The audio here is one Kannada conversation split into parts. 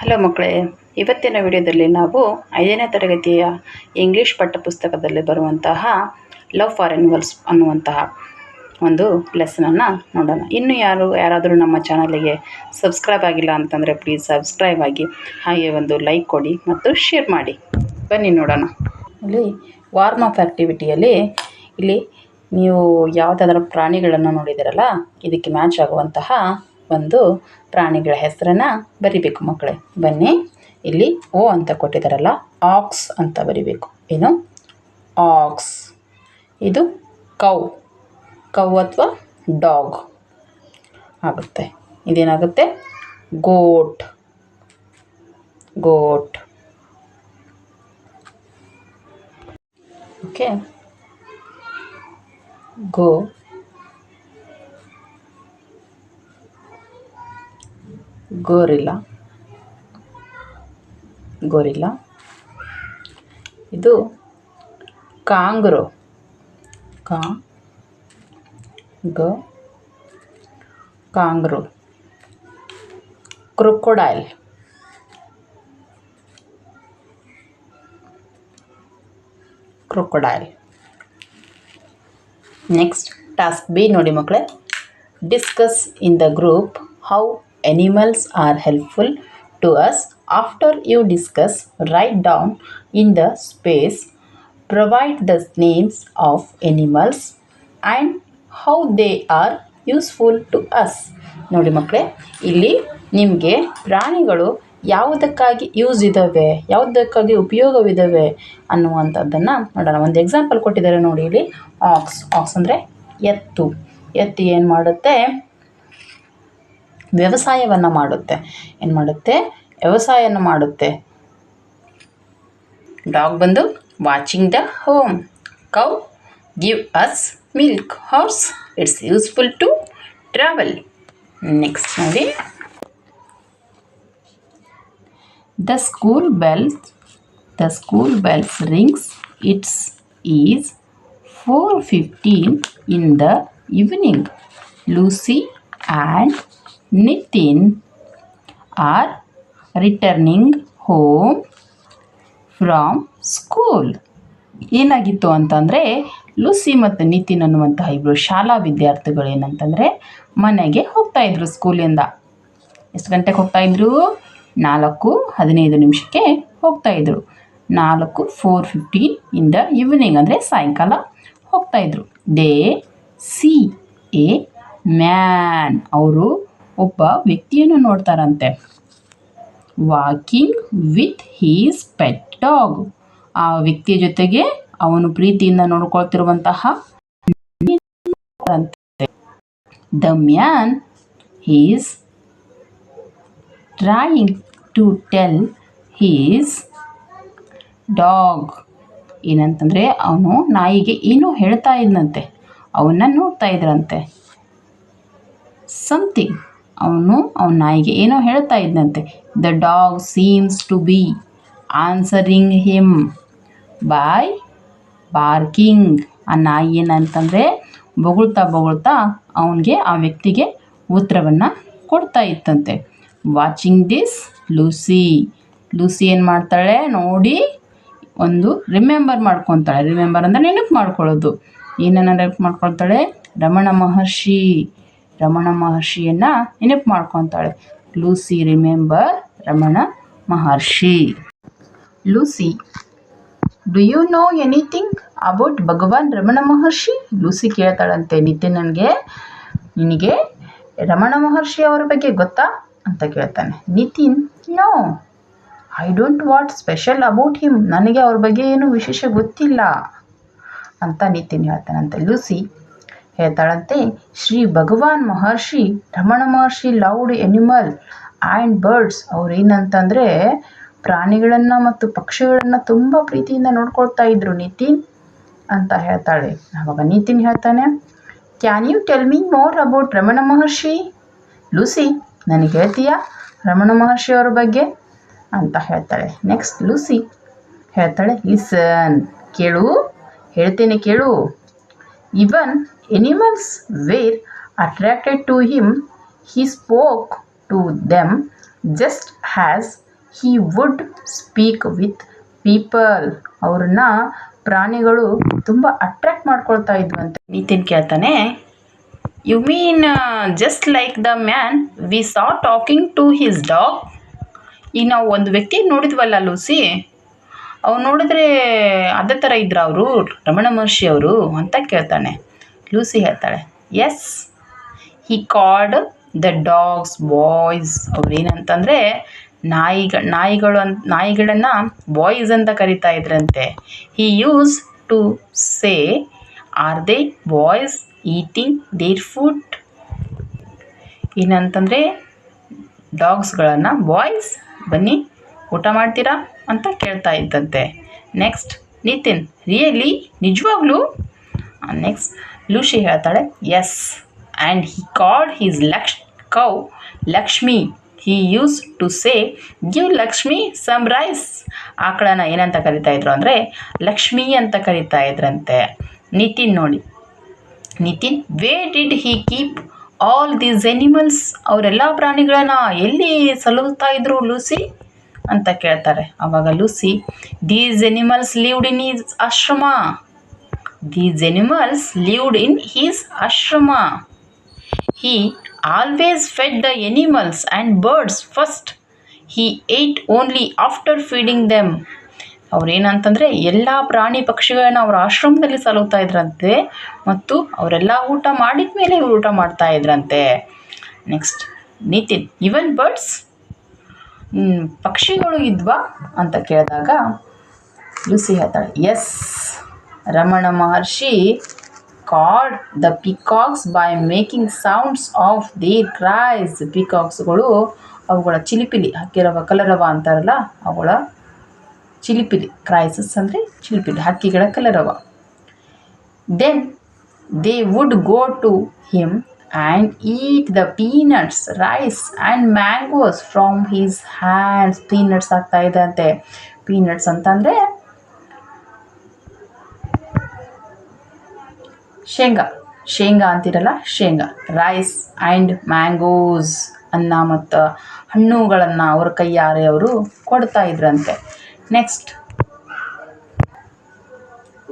ಹಲೋ ಮಕ್ಕಳೇ, ಇವತ್ತಿನ ವಿಡಿಯೋದಲ್ಲಿ ನಾವು ಐದನೇ ತರಗತಿಯ ಇಂಗ್ಲೀಷ್ ಪಠ್ಯಪುಸ್ತಕದಲ್ಲಿ ಬರುವಂತಹ ಲವ್ ಫಾರ್ ಎನಿಮಲ್ಸ್ ಅನ್ನುವಂತಹ ಒಂದು ಲೆಸನನ್ನು ನೋಡೋಣ. ಇನ್ನು ಯಾರು, ಯಾರಾದರೂ ನಮ್ಮ ಚಾನಲಿಗೆ ಸಬ್ಸ್ಕ್ರೈಬ್ ಆಗಿಲ್ಲ ಅಂತಂದರೆ ಪ್ಲೀಸ್ ಸಬ್ಸ್ಕ್ರೈಬ್ ಆಗಿ, ಹಾಗೆ ಒಂದು ಲೈಕ್ ಕೊಡಿ ಮತ್ತು ಶೇರ್ ಮಾಡಿ. ಬನ್ನಿ ನೋಡೋಣ. ಇಲ್ಲಿ ವಾರ್ಮ್ ಅಪ್ ಆ್ಯಕ್ಟಿವಿಟಿಯಲ್ಲಿ ಇಲ್ಲಿ ನೀವು ಯಾವುದಾದ್ರೂ ಪ್ರಾಣಿಗಳನ್ನು ನೋಡಿದಿರಲ್ಲ ಇದಕ್ಕೆ ಮ್ಯಾಚ್ ಆಗುವಂತಹ ಒಂದು ಪ್ರಾಣಿಗಳ ಹೆಸರನ್ನು ಬರಿಬೇಕು ಮಕ್ಕಳೇ. ಬನ್ನಿ, ಇಲ್ಲಿ ಓ ಅಂತ ಕೊಟ್ಟಿದ್ದಾರಲ್ಲ ಆಕ್ಸ್ ಅಂತ ಬರಿಬೇಕು. ಏನು? ಆಕ್ಸ್. ಇದು ಕೌ. ಕೌ ಅಥವಾ ಡಾಗ್. ಆಗುತ್ತೆ. ಇದೇನಾಗುತ್ತೆ? Goat. Goat. Okay. Go. Gorilla. Gorilla. ಇದು ಕಾಂಗ್ರೋ. ಕಾ, ಗ, kangaroo. Crocodile. Crocodile. Next task B ನೋಡಿ ಮಕ್ಕಳೇ discuss in the group how animals are helpful to us after you discuss, write down in the space, provide the names of animals and how they are useful to us ನೋಡಿ ಮಕ್ಕಳೇ, ಇಲ್ಲಿ ನಿಮಗೆ ಪ್ರಾಣಿಗಳು ಯಾವುದಕ್ಕಾಗಿ ಯೂಸ್ ಇದ್ದಾವೆ ಯಾವುದಕ್ಕಾಗಿ ಉಪಯೋಗವಿದ್ದಾವೆ ಅನ್ನುವಂಥದ್ದನ್ನು ನೋಡೋಣ. ಒಂದು ಎಕ್ಸಾಂಪಲ್ ಕೊಟ್ಟಿದ್ದಾರೆ ನೋಡಿ ಇಲ್ಲಿ ಆಕ್ಸ್ ಆಕ್ಸ್ ಅಂದರೆ ಎತ್ತು. ಎತ್ತು ಏನು ಮಾಡುತ್ತೆ? ವ್ಯವಸಾಯವನ್ನು ಮಾಡುತ್ತೆ. ಏನು ಮಾಡುತ್ತೆ? ವ್ಯವಸಾಯವನ್ನು ಮಾಡುತ್ತೆ. ಡಾಗ್ ಬಂದು watching the home cow give us milk horse it's useful to travel next ನೋಡಿ. The school bells the school bells rings it's is four fifteen in the evening Lucy and Nitin are returning home from school. ಏನಾಗಿತ್ತು ಅಂತಂದರೆ, ಲುಸಿ ಮತ್ತು ನಿತಿನ್ ಅನ್ನುವಂತಹ ಇಬ್ಬರು ಶಾಲಾ ವಿದ್ಯಾರ್ಥಿಗಳು ಏನಂತಂದರೆ, ಮನೆಗೆ ಹೋಗ್ತಾಯಿದ್ರು ಸ್ಕೂಲಿಂದ. ಎಷ್ಟು ಗಂಟೆಗೆ ಹೋಗ್ತಾಯಿದ್ರು ನಾಲ್ಕು ಹದಿನೈದು ನಿಮಿಷಕ್ಕೆ ಹೋಗ್ತಾಯಿದ್ರು ನಾಲ್ಕು, ಫೋರ್ ಫಿಫ್ಟೀನ್ ಇನ್ ಈವ್ನಿಂಗ್, ಅಂದರೆ ಸಾಯಂಕಾಲ ಹೋಗ್ತಾಯಿದ್ರು ದೇ ಸಿ ಎ ಮ್ಯಾನ್. ಅವರು ಒಬ್ಬ ವ್ಯಕ್ತಿಯನ್ನು ನೋಡ್ತಾರಂತೆ. Walking with his pet dog ಆ ವ್ಯಕ್ತಿಯ ಜೊತೆಗೆ ಅವನು ಪ್ರೀತಿಯಿಂದ ನೋಡ್ಕೊಳ್ತಿರುವಂತಹ the man he's trying to tell his dog ಏನಂತಂದರೆ ಅವನು ನಾಯಿಗೆ ಏನೋ ಹೇಳ್ತಾ ಇದ್ನಂತೆ. ಅವನ್ನ ನೋಡ್ತಾ ಇದ್ರಂತೆ. ಸಮಥಿಂಗ್ ಅವನು ಅವನ ನಾಯಿಗೆ ಏನೋ ಹೇಳ್ತಾ ಇದ್ದಂತೆ. The dog seems to be answering him by barking ಆ ನಾಯಿ ಏನಂತಂದರೆ ಬೊಗಳ್ತಾ ಬೊಗಳ್ತಾ ಅವನಿಗೆ ಆ ವ್ಯಕ್ತಿಗೆ ಉತ್ತರವನ್ನು ಕೊಡ್ತಾ ಇತ್ತಂತೆ. ವಾಚಿಂಗ್ ದಿಸ್ ಲೂಸಿ ಲೂಸಿ ಏನು ಮಾಡ್ತಾಳೆ? ನೋಡಿ, ಒಂದು ರಿಮೆಂಬರ್ ಮಾಡ್ಕೊತಾಳೆ. ರಿಮೆಂಬರ್ ಅಂದರೆ ನೆನಪು ಮಾಡ್ಕೊಳ್ಳೋದು. ಏನನ್ನು ನೆನಪು ಮಾಡ್ಕೊಳ್ತಾಳೆ? ರಮಣ ಮಹರ್ಷಿ. ರಮಣ ಮಹರ್ಷಿಯನ್ನು ನೆನಪು ಮಾಡ್ಕೊತಾಳೆ. Lucy, remember, Ramana Maharshi. Lucy do you know anything about Bhagavan Ramana Maharshi? Lucy ಕೇಳ್ತಾಳಂತೆ, ನಿತ್ಯ ನನಗೆ, ನಿನಗೆ ರಮಣ ಮಹರ್ಷಿ ಅವರ ಬಗ್ಗೆ ಗೊತ್ತಾ? ಅಂತ ಕೇಳ್ತಾನೆ. Nitin no I don't what special about him ನನಗೆ ಅವ್ರ ಬಗ್ಗೆ ಏನು ವಿಶೇಷ ಗೊತ್ತಿಲ್ಲ. ಅಂತ ನಿತಿನ್ ಹೇಳ್ತಾನಂತೆ. Lucy ಹೇಳ್ತಾಳಂತೆ, Shri Bhagavan Maharshi, Ramana Maharshi loved animal and birds ಅವ್ರು ಏನಂತಂದರೆ ಪ್ರಾಣಿಗಳನ್ನು ಮತ್ತು ಪಕ್ಷಿಗಳನ್ನು ತುಂಬ ಪ್ರೀತಿಯಿಂದ ನೋಡ್ಕೊಳ್ತಾ ಇದ್ರು ನಿತಿನ್ ಅಂತ ಹೇಳ್ತಾಳೆ. ಆವಾಗ ನಿತಿನ್ ಹೇಳ್ತಾನೆ can you tell me more about Ramana Maharshi? Lucy, ನನಗೆ ಹೇಳ್ತೀಯಾ ರಮಣ ಮಹರ್ಷಿ ಅವ್ರ ಬಗ್ಗೆ? ಅಂತ ಹೇಳ್ತಾಳೆ. ನೆಕ್ಸ್ಟ್ ಲೂಸಿ ಹೇಳ್ತಾಳೆ ಲಿಸನ್ ಕೇಳು, ಹೇಳ್ತೇನೆ ಕೇಳು. Even animals were attracted to him, he spoke to them just as he would speak with people ಅವ್ರನ್ನ ಪ್ರಾಣಿಗಳು ತುಂಬ ಅಟ್ರಾಕ್ಟ್ ಮಾಡ್ಕೊಳ್ತಾ ಇದ್ವಂತೆ. ನಿತಿನ್ ಕೇಳ್ತಾನೆ you mean just like the man we saw talking to his dog ಈಗ ನಾವು ಒಂದು ವ್ಯಕ್ತಿ ನೋಡಿದ್ವಲ್ಲ ಲೂಸಿ ಅವ್ರು ನೋಡಿದ್ರೆ ಅದೇ ಥರ ಇದ್ರ ಅವರು ರಮಣ ಮಹರ್ಷಿ ಅವರು ಅಂತ ಕೇಳ್ತಾನೆ. ಲೂಸಿ ಹೇಳ್ತಾಳೆ. Yes he called the dogs boys ಅವ್ರು ಏನಂತಂದರೆ, ನಾಯಿಗ, ನಾಯಿಗಳು ಅಂತ ನಾಯಿಗಳನ್ನು ಬಾಯ್ಸ್ ಅಂತ ಕರಿತಾ ಇದ್ರಂತೆ. He used to say are they boys eating their food ಏನಂತಂದರೆ ಡಾಗ್ಸ್ಗಳನ್ನು ಬಾಯ್ಸ್ ಬನ್ನಿ, ಊಟ ಮಾಡ್ತೀರಾ? ಅಂತ ಕೇಳ್ತಾ ಇದ್ದಂತೆ. ನೆಕ್ಸ್ಟ್ ನಿತಿನ್ ರಿಯಲಿ ನಿಜವಾಗ್ಲೂ? ನೆಕ್ಸ್ಟ್ ಲೂಷಿ ಹೇಳ್ತಾಳೆ yes and he called his lakh cow Lakshmi he used to say give Lakshmi some rice ಆಕಳನ್ನ ಏನಂತ ಕರಿತಾ ಇದ್ರು ಅಂದರೆ ಲಕ್ಷ್ಮಿ ಅಂತ ಕರಿತಾ ಇದ್ರಂತೆ. ನಿತಿನ್ ನೋಡಿ. Nitin where did he keep all these animals ಅವರೆಲ್ಲ ಪ್ರಾಣಿಗಳನ್ನ ಎಲ್ಲಿ ಸಲುತ್ತಾ ಇದ್ರು ಲೂಸಿ? ಅಂತ ಕೇಳ್ತಾರೆ. ಆವಾಗ Lucy these animals lived in his ashram these animals lived in his ashram he always fed the animals and birds first ate ate only after feeding them ಅವ್ರೇನಂತಂದರೆ ಎಲ್ಲ ಪ್ರಾಣಿ ಪಕ್ಷಿಗಳನ್ನ ಅವರ ಆಶ್ರಮದಲ್ಲಿ ಸಲುತ್ತಾ ಇದ್ರಂತೆ ಮತ್ತು ಅವರೆಲ್ಲ ಊಟ ಮಾಡಿದ ಮೇಲೆ ಇವ್ರು ಊಟ ಮಾಡ್ತಾ ಇದ್ರಂತೆ. ನೆಕ್ಸ್ಟ್ ನಿತಿನ್ ಇವನ್ ಬರ್ಡ್ಸ್ ಪಕ್ಷಿಗಳು ಇದ್ವಾ? ಅಂತ ಕೇಳಿದಾಗ, ಲೂಸಿ ಹೇಳ್ತಾಳೆ yes Ramana Maharshi called the peacocks by making sounds of the cries ಪಿಕಾಕ್ಸ್ಗಳು ಅವುಗಳ ಚಿಲಿಪಿಲಿ, ಹಕ್ಕಿರವ, ಕಲರವ ಅಂತಾರಲ್ಲ, ಅವುಗಳ ಚಿಲಿಪಿಲಿ ಕ್ರೈಸಸ್ ಅಂದರೆ ಚಿಲಿಪಿಲಿ, ಹಕ್ಕಿಗಳ ಕಲರವ. Then they would go to him and eat the peanuts rice and mangoes from his hands peanuts ಆಗ್ತಾ ಅಂತೆ ಪೀನಟ್ಸ್ ಅಂತಂದರೆ ಶೇಂಗಾ. ಶೇಂಗಾ ಅಂತಿರಲ್ಲ, ಶೇಂಗಾ. ರೈಸ್ ಆ್ಯಂಡ್ ಮ್ಯಾಂಗೋಸ್ ಅನ್ನ ಮತ್ತು ಹಣ್ಣುಗಳನ್ನು ಅವ್ರ ಕೈಯಾರೆ ಅವರು ಕೊಡ್ತಾ ಇದ್ರಂತೆ. Next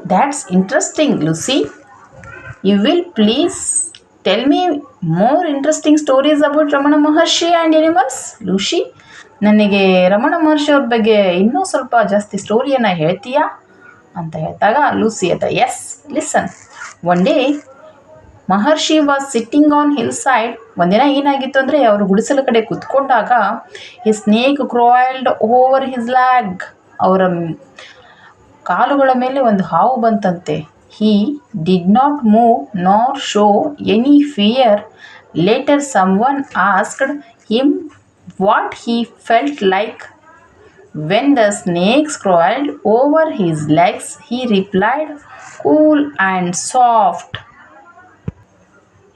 that's interesting Lucy you will please tell me more interesting stories about Ramana Maharshi and animals Lucy ನನಗೆ ರಮಣ ಮಹರ್ಷಿ ಅವ್ರ ಬಗ್ಗೆ ಇನ್ನೂ ಸ್ವಲ್ಪ ಜಾಸ್ತಿ ಸ್ಟೋರಿಯನ್ನು ಹೇಳ್ತೀಯಾ? ಅಂತ ಹೇಳಿದಾಗ ಲೂಸಿ ಅಂತ yes listen one day Maharshi was sitting on hill side ಒಂದಿನ ಏನಾಗಿತ್ತು ಅಂದರೆ ಅವರು ಗುಡಿಸಲ ಕಡೆ ಕುತ್ಕೊಂಡಾಗ ಈ snake crawled over his leg ಅವರ ಕಾಲುಗಳ ಮೇಲೆ ಒಂದು ಹಾವು ಬಂತಂತೆ. He did not move nor show any fear later someone asked him what he felt like when the snake crawled over his legs, he replied, cool and soft.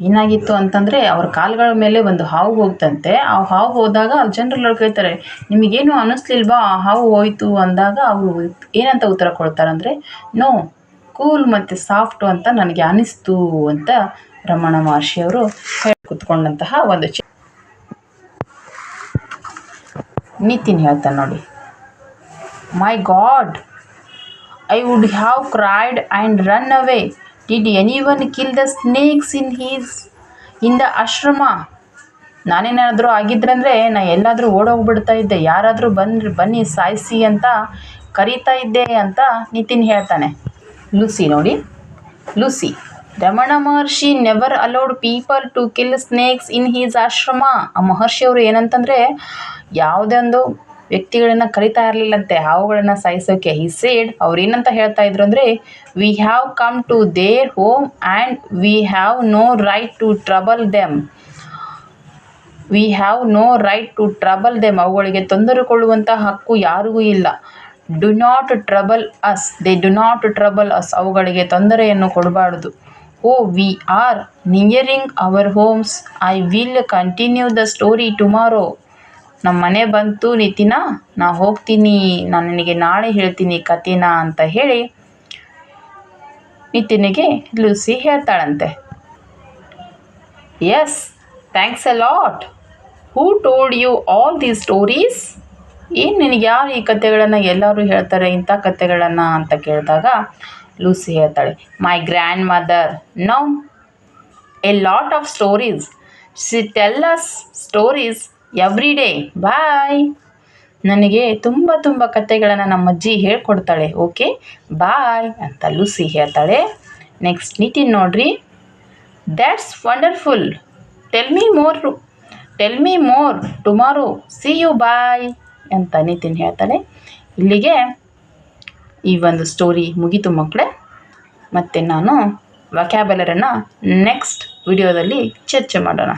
ಏನಾಗಿತ್ತು ಅಂತಂದರೆ ಅವ್ರ ಕಾಲುಗಳ ಮೇಲೆ ಒಂದು ಹಾವು ಹೋಗ್ತಂತೆ. ಆ ಹಾವು ಹೋದಾಗ ಜನರಲ್ಲಿ ಕೇಳ್ತಾರೆ ನಿಮಗೇನು ಅನ್ನಿಸ್ಲಿಲ್ವಾ ಆ ಹಾವು ಹೋಯ್ತು ಅಂದಾಗ ಅವರು ಏನಂತ ಉತ್ತರ ಕೊಡ್ತಾರಂದರೆ ನೋ ಕೂಲ್ ಮತ್ತು ಸಾಫ್ಟು ಅಂತ ನನಗೆ ಅನಿಸ್ತು ಅಂತ ರಮಣ ಮಹರ್ಷಿಯವರು ಹೇಳಿ ಕೂತ್ಕೊಂಡಂತಹ ಒಂದು ಚಿ ನಿತಿನ್ ಹೇಳ್ತಾನೆ ನೋಡಿ. ಮೈ God! I would have cried and run away. Did anyone kill the snakes in his, in the ashrama? ನಾನೇನಾದರೂ ಆಗಿದ್ರಂದರೆ ನಾ ಎಲ್ಲಾದರೂ ಓಡೋಗ್ಬಿಡ್ತಾ ಇದ್ದೆ ಯಾರಾದರೂ ಬಂದ್ರೆ ಬನ್ನಿ ಸಾಯಿಸಿ ಅಂತ ಕರೀತಾ ಇದ್ದೆ ಅಂತ ನಿತಿನ್ ಹೇಳ್ತಾನೆ ಲೂಸಿ ನೋಡಿ Lucy, Ramana Maharshi never allowed people to kill snakes in his ashram ಆ ಮಹರ್ಷಿಯವರು ಏನಂತಂದರೆ ಯಾವುದೇ ಒಂದು ವ್ಯಕ್ತಿಗಳನ್ನ ಕರಿತಾ ಇರಲಿಲ್ಲಂತೆ, ಹಾವುಗಳನ್ನ ಸಾಯಿಸೋಕೆ. ಹಿ ಸೇಡ್ ಅವ್ರು ಏನಂತ ಹೇಳ್ತಾ ಇದ್ರು ಅಂದರೆ we have come to their home and we have no right to trouble them we have no right to trouble them ಅವುಗಳಿಗೆ ತೊಂದರೆ ಕೊಡುವಂಥ ಹಕ್ಕು ಯಾರಿಗೂ ಇಲ್ಲ. Do not trouble us they do not trouble us ಅವುಗಳಿಗೆ ತೊಂದರೆಯನ್ನು ಕೊಡಬಾರ್ದು. ಓ we are nearing our homes I will continue the story tomorrow ನಮ್ಮ ಮನೆ ಬಂತು ನಿತಿನ, ನಾ ಹೋಗ್ತೀನಿ, ನಾನು ನಿನಗೆ ನಾಳೆ ಹೇಳ್ತೀನಿ ಕಥೆನ ಅಂತ ಹೇಳಿ ನಿತಿನಿಗೆ Lucy ಹೇಳ್ತಾಳಂತೆ. Yes thanks a lot who told you all these stories ಏನು ನಿನಗೆ ಯಾರು ಈ ಕಥೆಗಳನ್ನು ಎಲ್ಲರೂ ಹೇಳ್ತಾರೆ ಇಂಥ ಕಥೆಗಳನ್ನು ಅಂತ ಕೇಳಿದಾಗ ಲೂಸಿ ಹೇಳ್ತಾಳೆ my grandmother now a lot of stories she tells stories every day bye ನನಗೆ ತುಂಬ ತುಂಬ ಕಥೆಗಳನ್ನು ನಮ್ಮ ಅಜ್ಜಿ ಹೇಳ್ಕೊಡ್ತಾಳೆ ಓಕೆ ಬಾಯ್ ಅಂತ ಲೂಸಿ ಹೇಳ್ತಾಳೆ. ನೆಕ್ಸ್ಟ್ ನಿತಿನ್ ನೋಡ್ರಿ. That's wonderful tell me more tell me more tomorrow see you bye ಅಂತ ನಿತಿನ್ ಹೇಳ್ತಾಳೆ. ಇಲ್ಲಿಗೆ ಈ ಒಂದು ಸ್ಟೋರಿ ಮುಗೀತು ಮಕ್ಕಳೇ ಮತ್ತು ನಾನು ವಕ್ಯಾಬಲರನ್ನು ನೆಕ್ಸ್ಟ್ ವಿಡಿಯೋದಲ್ಲಿ ಚರ್ಚೆ ಮಾಡೋಣ.